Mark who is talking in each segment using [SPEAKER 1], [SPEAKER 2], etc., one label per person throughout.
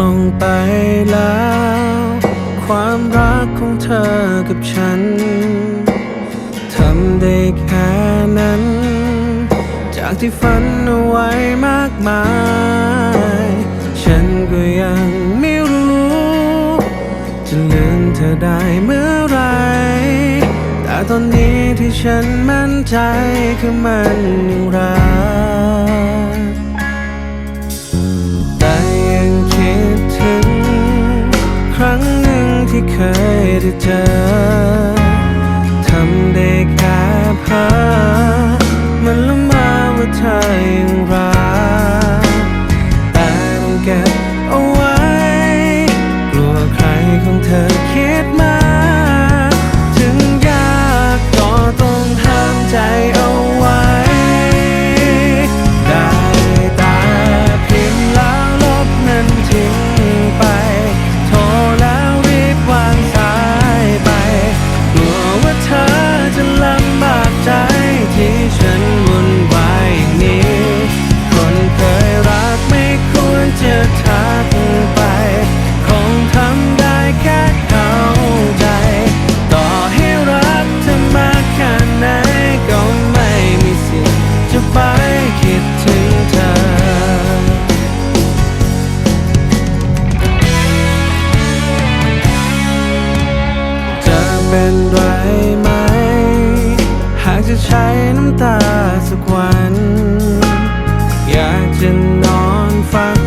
[SPEAKER 1] ลงไปแล้ว ความรักของเธอกับฉันทำได้แค่นั้น จากที่ฝันเอาไว้มากมาย ฉันก็ยังไม่รู้ จะลืมเธอได้เมื่อไร แต่ตอนนี้ที่ฉันมั่นใจคือมันยังรัก ทำได้แค่พามันละมาว่าเธอยัง ใช้น้ำตาสักวัน อยากจะนอนฝัน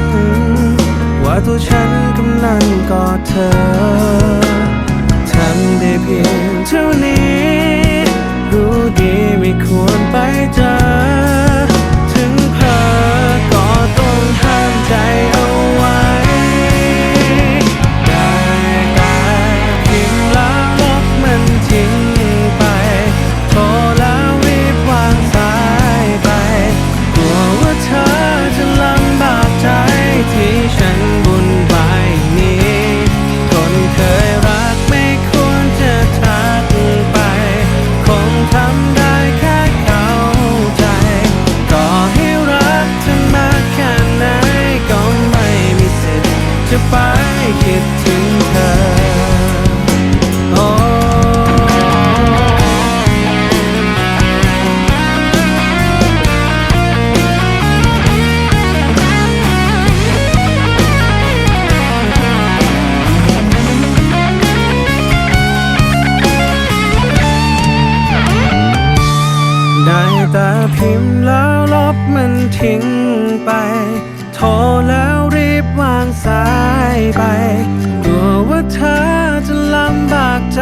[SPEAKER 1] ว่าตัวฉันกำลังกอดเธอ พิมแล้วลบมันทิ้งไป โทรแล้วรีบวางสายไป กลัวว่าเธอจะลำบากใจ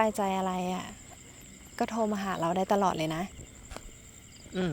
[SPEAKER 1] บายใจอะไรอะ่ะ
[SPEAKER 2] ก็โทรมาหาเราได้ตลอดเลยนะ
[SPEAKER 1] อืม